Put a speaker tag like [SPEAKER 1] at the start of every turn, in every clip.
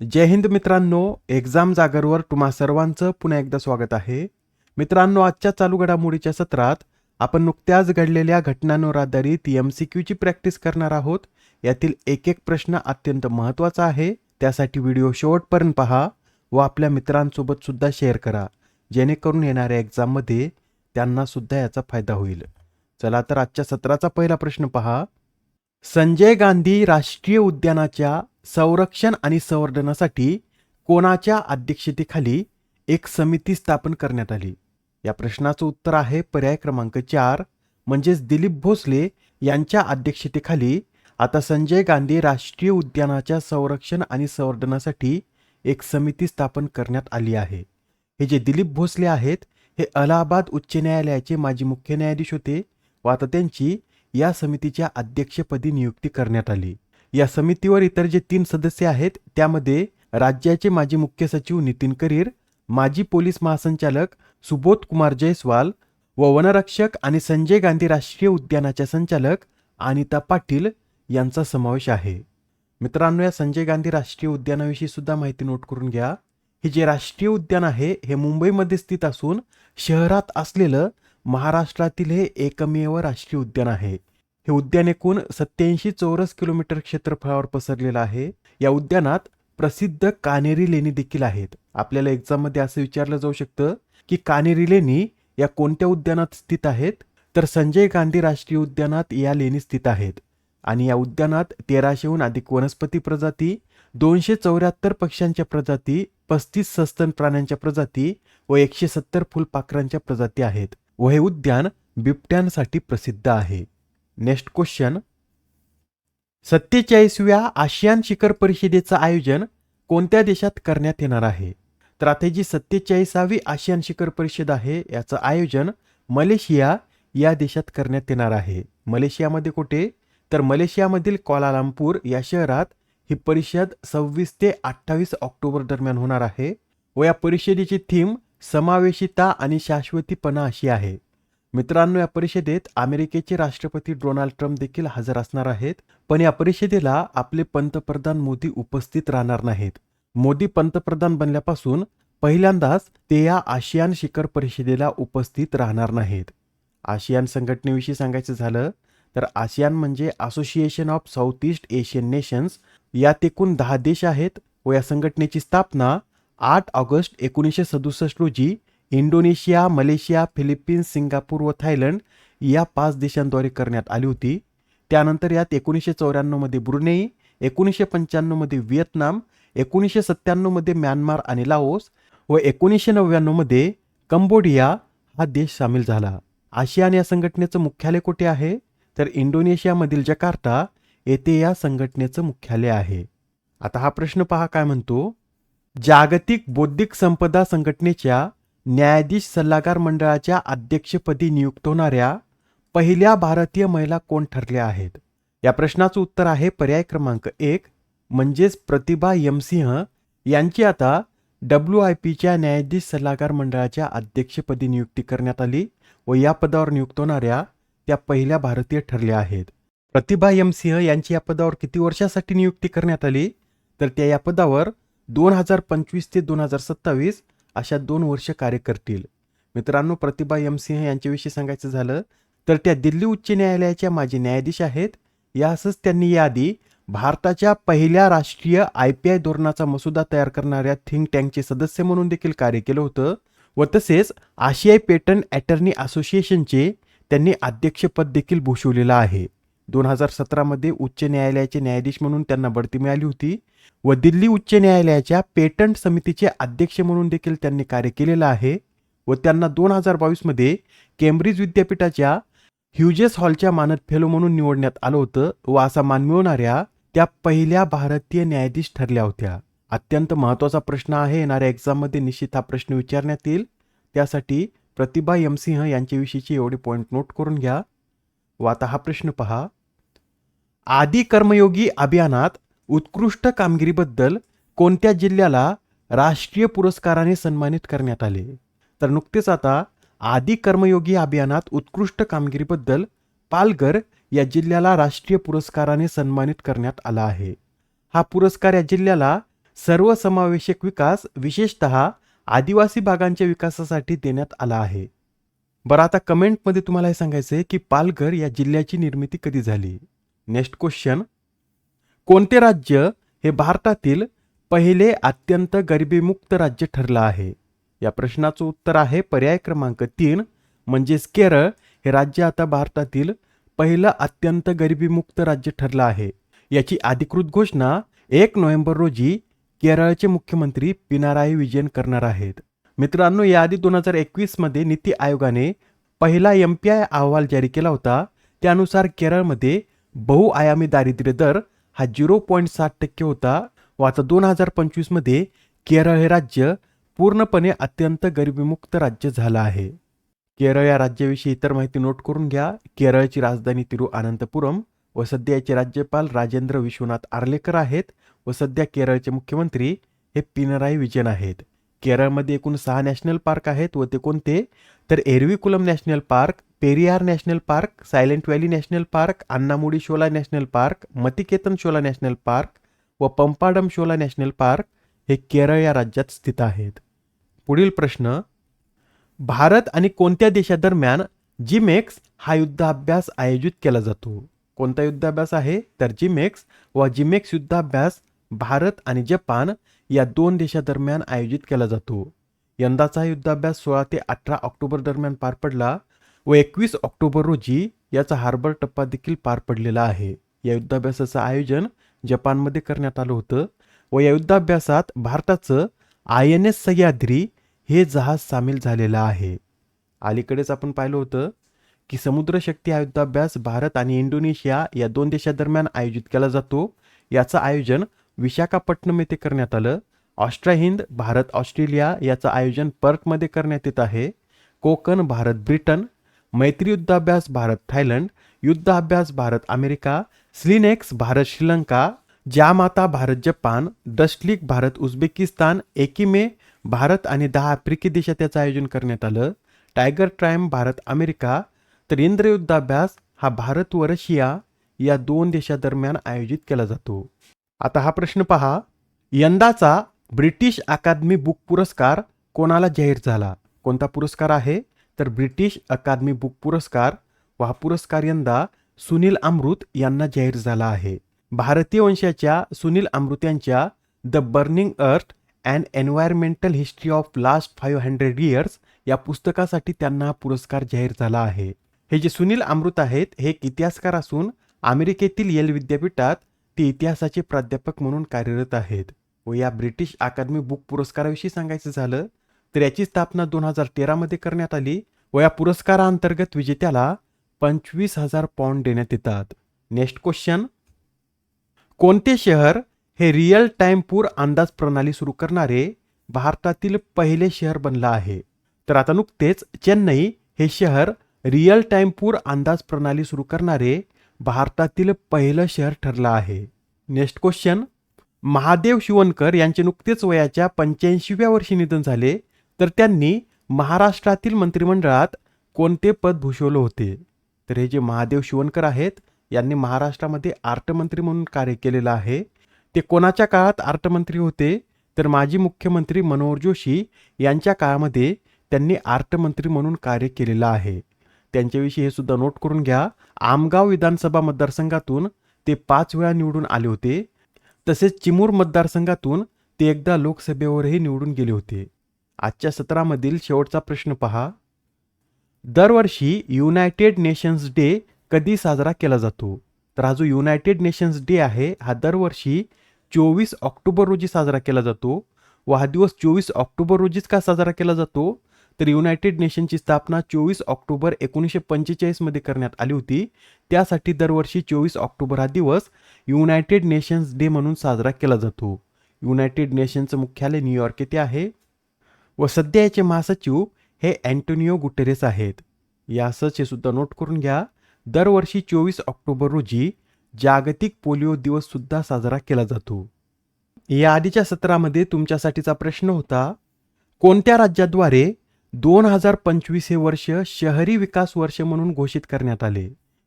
[SPEAKER 1] जय हिंद मित्रांनो एक्झाम जागरवर तुम्हा सर्वांचं पुन्हा एकदा स्वागत आहे. मित्रांनो आजच्या चालू घडामोडीच्या सत्रात आपण नुकत्याच घडलेल्या घटनांवर आधारित एम सी क्यूची प्रॅक्टिस करणार आहोत. यातील एक एक प्रश्न अत्यंत महत्त्वाचा आहे. त्यासाठी व्हिडिओ शेवटपर्यंत पहा व आपल्या मित्रांसोबत सुद्धा शेअर करा. जेणेकरून येणाऱ्या एक्झाममध्ये त्यांना सुद्धा याचा फायदा होईल. चला तर आजच्या सत्राचा पहिला प्रश्न पहा. संजय गांधी राष्ट्रीय उद्यानाच्या संरक्षण आणि संवर्धनासाठी कोणाच्या अध्यक्षतेखाली एक समिती स्थापन करण्यात आली? या प्रश्नाचं उत्तर आहे पर्याय क्रमांक चार म्हणजेच दिलीप भोसले यांच्या अध्यक्षतेखाली आता संजय गांधी राष्ट्रीय उद्यानाच्या संरक्षण आणि संवर्धनासाठी एक समिती स्थापन करण्यात आली आहे. हे जे दिलीप भोसले आहेत हे अलाहाबाद उच्च न्यायालयाचे माजी मुख्य न्यायाधीश होते व आता त्यांची या समितीच्या अध्यक्षपदी नियुक्ती करण्यात आली. या समितीवर इतर जे तीन सदस्य आहेत त्यामध्ये राज्याचे माजी मुख्य सचिव नितीन करीर माजी पोलीस महासंचालक सुबोध कुमार जयस्वाल व वनरक्षक आणि संजय गांधी राष्ट्रीय उद्यानाच्या संचालक अनिता पाटील यांचा समावेश आहे. मित्रांनो या संजय गांधी राष्ट्रीय उद्यानाविषयी सुद्धा माहिती नोट करून घ्या. हे जे राष्ट्रीय उद्यान आहे हे मुंबईमध्ये स्थित असून शहरात असलेलं महाराष्ट्रातील हे एकमेव राष्ट्रीय उद्यान आहे. हे उद्यान एकूण सत्याऐंशी चौरस किलोमीटर क्षेत्रफळावर पसरलेलं आहे. या उद्यानात प्रसिद्ध कानेरी लेणी देखील आहेत. आपल्याला एक्झाममध्ये असं विचारलं जाऊ शकतं की कानेरी लेणी या कोणत्या उद्यानात स्थित आहेत? तर संजय गांधी राष्ट्रीय उद्यानात या लेणी स्थित आहेत. आणि या उद्यानात तेराशेहून अधिक वनस्पती प्रजाती दोनशे चौऱ्याहत्तर पक्ष्यांच्या प्रजाती पस्तीस सस्तन प्राण्यांच्या प्रजाती व एकशे सत्तर फुलपाखरांच्या प्रजाती आहेत. व हे उद्यान बिबट्यांसाठी प्रसिद्ध आहे. नेक्स्ट क्वेश्चन सत्तेचाळीसव्या आशियान शिखर परिषदेचं आयोजन कोणत्या देशात करण्यात येणार आहे? तर आता जी सत्तेचाळीसावी आशियान शिखर परिषद आहे याचं आयोजन मलेशिया या देशात करण्यात येणार आहे. मलेशियामध्ये कुठे? तर मलेशियामधील कोलालामपूर या शहरात ही परिषद सव्वीस ते अठ्ठावीस ऑक्टोबर दरम्यान होणार आहे व या परिषदेची थीम समावेशिता आणि शाश्वतीपणा अशी आहे. मित्रांनो या परिषदेत अमेरिकेचे राष्ट्रपती डोनाल्ड ट्रम्प देखील हजर असणार आहेत. पण या परिषदेला आपले पंतप्रधान मोदी उपस्थित राहणार नाहीत. मोदी पंतप्रधान बनल्यापासून पहिल्यांदाच ते या आशियान शिखर परिषदेला उपस्थित राहणार नाहीत. आशियान संघटनेविषयी सांगायचं झालं तर आसियान म्हणजे Association of South East Asian Nations यात एकूण दहा देश आहेत व या संघटनेची स्थापना आठ ऑगस्ट एकोणीसशे सदुसष्ट रोजी इंडोनेशिया मलेशिया फिलिपिन्स सिंगापूर व थायलंड या पाच देशांद्वारे करण्यात आली होती. त्यानंतर यात एकोणीसशे चौऱ्याण्णवमध्ये ब्रुनेई एकोणीसशे पंच्याण्णवमध्ये व्हिएतनाम एकोणीसशे सत्त्याण्णवमध्ये म्यानमार आणि लाओस व एकोणीसशे नव्याण्णवमध्ये कंबोडिया हा देश सामील झाला. आशियान या संघटनेचं मुख्यालय कुठे आहे? तर इंडोनेशियामधील जकार्ता येथे या संघटनेचं मुख्यालय आहे. आता हा प्रश्न पहा काय म्हणतो. जागतिक बौद्धिक संपदा संघटनेच्या न्यायाधीश सल्लागार मंडळाच्या अध्यक्षपदी नियुक्त होणाऱ्या पहिल्या भारतीय महिला कोण ठरल्या आहेत? या प्रश्नाचं उत्तर आहे पर्याय क्रमांक एक म्हणजेच प्रतिभा यमसिंह यांची. आता डब्ल्यू आय पीच्या न्यायाधीश सल्लागार मंडळाच्या अध्यक्षपदी नियुक्ती करण्यात आली व या पदावर नियुक्त होणाऱ्या त्या पहिल्या भारतीय ठरल्या आहेत. प्रतिभा यमसिंह यांची या पदावर किती वर्षासाठी नियुक्ती करण्यात आली? तर त्या या पदावर दोन हजार पंचवीस ते दोन हजार सत्तावीस अशा दोन वर्ष कार्य करतील. मित्रांनो प्रतिभा एम सिंह यांच्याविषयी सांगायचं झालं तर त्या दिल्ली उच्च न्यायालयाच्या माजी न्यायाधीश आहेत. यासच त्यांनी याआधी भारताच्या पहिल्या राष्ट्रीय आय पी आय धोरणाचा मसुदा तयार करणाऱ्या थिंक टँकचे सदस्य म्हणून देखील कार्य केलं होतं व तसेच आशियाई पेटंट अटर्नी असोसिएशनचे त्यांनी अध्यक्षपद देखील भूषवलेलं आहे. दोन हजार सतरामध्ये उच्च न्यायालयाचे न्यायाधीश म्हणून त्यांना बढती मिळाली होती व दिल्ली उच्च न्यायालयाच्या पेटंट समितीचे अध्यक्ष म्हणून देखील त्यांनी कार्य केलेलं आहे व त्यांना दोन हजार बावीसमध्ये केम्ब्रिज विद्यापीठाच्या ह्युजेस हॉलच्या मानद फेलो म्हणून निवडण्यात आलं होतं व असा मान मिळवणाऱ्या त्या पहिल्या भारतीय न्यायाधीश ठरल्या होत्या. अत्यंत महत्त्वाचा प्रश्न आहे येणाऱ्या एक्झाममध्ये निश्चित हा प्रश्न विचारण्यात येईल. त्यासाठी प्रतिभा यमसिंह यांच्याविषयीचे एवढे पॉईंट नोट करून घ्या. व आता हा प्रश्न पहा. आदी कर्मयोगी अभियानात उत्कृष्ट कामगिरीबद्दल कोणत्या जिल्ह्याला राष्ट्रीय पुरस्काराने सन्मानित करण्यात आले? तर नुकतेच आता आदी कर्मयोगी अभियानात उत्कृष्ट कामगिरीबद्दल पालघर या जिल्ह्याला राष्ट्रीय पुरस्काराने सन्मानित करण्यात आला आहे. हा पुरस्कार या जिल्ह्याला सर्वसमावेशक विकास विशेषतः आदिवासी भागांच्या विकासासाठी देण्यात आला आहे. बरं आता कमेंटमध्ये तुम्हाला हे सांगायचं आहे की पालघर या जिल्ह्याची निर्मिती कधी झाली? Next question. कोणते राज्य हे भारतातील पहिले अत्यंत गरिबीमुक्त राज्य ठरलं आहे? या प्रश्नाचं उत्तर आहे पर्याय क्रमांक तीन म्हणजेच केरळ हे राज्य आता भारतातील पहिलं अत्यंत गरिबीमुक्त राज्य ठरलं आहे. याची अधिकृत घोषणा एक नोव्हेंबर रोजी केरळचे मुख्यमंत्री पिनाराई विजयन करणार आहेत. मित्रांनो याआधी दोन हजार एकवीसमध्ये नीती आयोगाने पहिला एम पी आय अहवाल जारी केला होता. त्यानुसार केरळमध्ये बहुआयामी दारिद्र्य दर हा झिरो पॉईंट सात टक्के होता व आता दोन हजार पंचवीसमध्ये केरळ हे राज्य पूर्णपणे अत्यंत गरिबीमुक्त राज्य झालं आहे. केरळ या राज्याविषयी इतर माहिती नोट करून घ्या. केरळची राजधानी तिरुअनंतपुरम व सध्याचे राज्यपाल राजेंद्र विश्वनाथ आर्लेकर आहेत व सध्या केरळचे मुख्यमंत्री हे पिनराई विजयन आहेत. केरळमध्ये एकूण सहा नॅशनल पार्क आहेत व ते कोणते? तर Eravikulam National Park Periyar National Park Silent Valley National Park Anamudi Shola National Park Mathikettan Shola National Park व पंपाडम शोला नॅशनल पार्क हे केरळ या राज्यात स्थित आहेत. पुढील प्रश्न भारत आणि कोणत्या देशादरम्यान जिमेक्स हा युद्धाभ्यास आयोजित केला जातो? कोणता युद्धाभ्यास आहे? तर जिमेक्स व जिमेक्स युद्धाभ्यास भारत आणि जपान या दोन देशादरम्यान आयोजित केला जातो. यंदाचा युद्धाभ्यास सोळा ते अठरा ऑक्टोबर दरम्यान पार पडला. व एकवीस ऑक्टोबर रोजी याचा हार्बर टप्पा देखील पार पडलेला आहे. या युद्धाभ्यासाचं आयोजन जपानमध्ये करण्यात आलं होतं व या युद्धाभ्यासात भारताचं आय एन एस सह्याद्री हे जहाज सामील झालेलं आहे. अलीकडेच आपण पाहिलं होतं की समुद्रशक्ती हा युद्धाभ्यास भारत आणि इंडोनेशिया या दोन देशादरम्यान आयोजित केला जातो. याचं आयोजन विशाखापट्टणम येथे करण्यात आलं. ऑस्ट्रा हिंद भारत ऑस्ट्रेलिया याचं आयोजन पर्कमध्ये करण्यात येत आहे. कोकण भारत ब्रिटन मैत्री युद्धाभ्यास भारत थायलंड युद्धाभ्यास Bharat America SLINEX Bharat Sri Lanka ज्यामाता Bharat Japan Dustlik Bharat Uzbekistan AIKEYME Bharat आणि दहा आफ्रिकी देशात याचं आयोजन करण्यात आलं. Tiger triumph Bharat America. तर इंद्र युद्धाभ्यास हा भारत व रशिया या दोन देशादरम्यान आयोजित केला जातो. आता हा प्रश्न पहा. यंदाचा ब्रिटिश अकादमी बुक पुरस्कार कोणाला जाहीर झाला? कोणता पुरस्कार आहे? तर ब्रिटिश अकादमी बुक पुरस्कार व हा पुरस्कार यंदा सुनील अमृत यांना जाहीर झाला आहे. भारतीय वंशाच्या सुनील अमृत यांच्या the burning earth and environmental history of last five hundred years या पुस्तकासाठी त्यांना हा पुरस्कार जाहीर झाला आहे. हे जे सुनील अमृत आहेत हे एक इतिहासकार असून अमेरिकेतील येल विद्यापीठात ते इतिहासाचे प्राध्यापक म्हणून कार्यरत आहेत. व या ब्रिटिश अकादमी बुक पुरस्काराविषयी सांगायचं झालं तर याची स्थापना दोन हजार तेरामध्ये करण्यात आली व या पुरस्काराअंतर्गत विजेत्याला पंचवीस हजार पौंड देण्यात येतात. नेक्स्ट क्वेश्चन कोणते शहर हे रिअल टाइम पूर अंदाज प्रणाली सुरू करणारे भारतातील पहिले शहर बनलं आहे? तर आता नुकतेच चेन्नई हे शहर रिअल टाइम पूर अंदाज प्रणाली सुरू करणारे भारतातील पहिलं शहर ठरलं आहे. नेक्स्ट क्वेश्चन महादेव शिवणकर यांचे नुकतेच वयाच्या पंच्याऐंशीव्या वर्षी निधन झाले तर त्यांनी महाराष्ट्रातील मंत्रिमंडळात कोणते पद भूषवलं होते? तर हे जे महादेव शिवणकर आहेत यांनी महाराष्ट्रामध्ये अर्थमंत्री म्हणून कार्य केलेलं आहे. ते कोणाच्या काळात अर्थमंत्री होते? तर माजी मुख्यमंत्री मनोहर जोशी यांच्या काळामध्ये त्यांनी अर्थमंत्री म्हणून कार्य केलेलं आहे. त्यांच्याविषयी हे सुद्धा नोट करून घ्या. आमगाव विधानसभा मतदारसंघातून ते पाच वेळा निवडून आले होते. तसेच चिमूर मतदारसंघातून ते एकदा लोकसभेवरही निवडून गेले होते. आजच्या सत्रामधील शेवटचा प्रश्न पहा. दरवर्षी युनायटेड नेशन्स डे कधी साजरा केला जातो? तर हा जो युनायटेड नेशन्स डे आहे हा दरवर्षी चोवीस ऑक्टोबर रोजी साजरा केला जातो व हा दिवस चोवीस ऑक्टोबर रोजीच का साजरा केला जातो? तर युनायटेड नेशनची स्थापना चोवीस ऑक्टोबर एकोणीसशे पंचेचाळीसमध्ये करण्यात आली होती. त्यासाठी दरवर्षी चोवीस ऑक्टोबर हा दिवस युनायटेड नेशन्स डे म्हणून साजरा केला जातो. युनायटेड नेशनचं मुख्यालय न्यूयॉर्क येथे आहे. व सध्या याचे महासचिव हे अँटोनिओ गुटेरेस आहेत. यासच हे सुद्धा नोट करून घ्या. दरवर्षी चोवीस ऑक्टोबर रोजी जागतिक पोलिओ दिवस सुद्धा साजरा केला जातो. या आधीच्या सत्रामध्ये तुमच्यासाठीचा प्रश्न होता कोणत्या राज्याद्वारे दोन हजार पंचवीस हे वर्ष शहरी विकास वर्ष म्हणून घोषित करण्यात आले?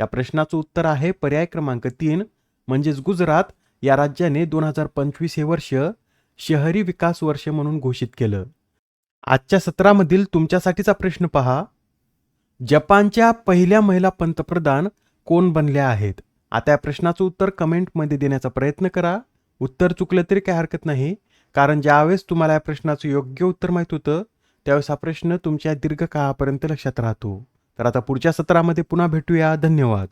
[SPEAKER 1] या प्रश्नाचं उत्तर आहे पर्याय क्रमांक तीन म्हणजेच गुजरात. या राज्याने दोन हजार पंचवीस हे वर्ष शहरी विकास वर्ष म्हणून घोषित केलं. आजच्या सत्रामधील तुमच्यासाठीचा प्रश्न पहा. जपानच्या पहिल्या महिला पंतप्रधान कोण बनल्या आहेत? आता या प्रश्नाचं उत्तर कमेंटमध्ये देण्याचा प्रयत्न करा. उत्तर चुकलं तरी काही हरकत नाही. कारण ज्यावेळेस तुम्हाला या प्रश्नाचं योग्य उत्तर माहीत होतं त्यावेळेस हा प्रश्न तुमच्या दीर्घकाळापर्यंत लक्षात राहतो. तर आता पुढच्या सत्रामध्ये पुन्हा भेटूया. धन्यवाद.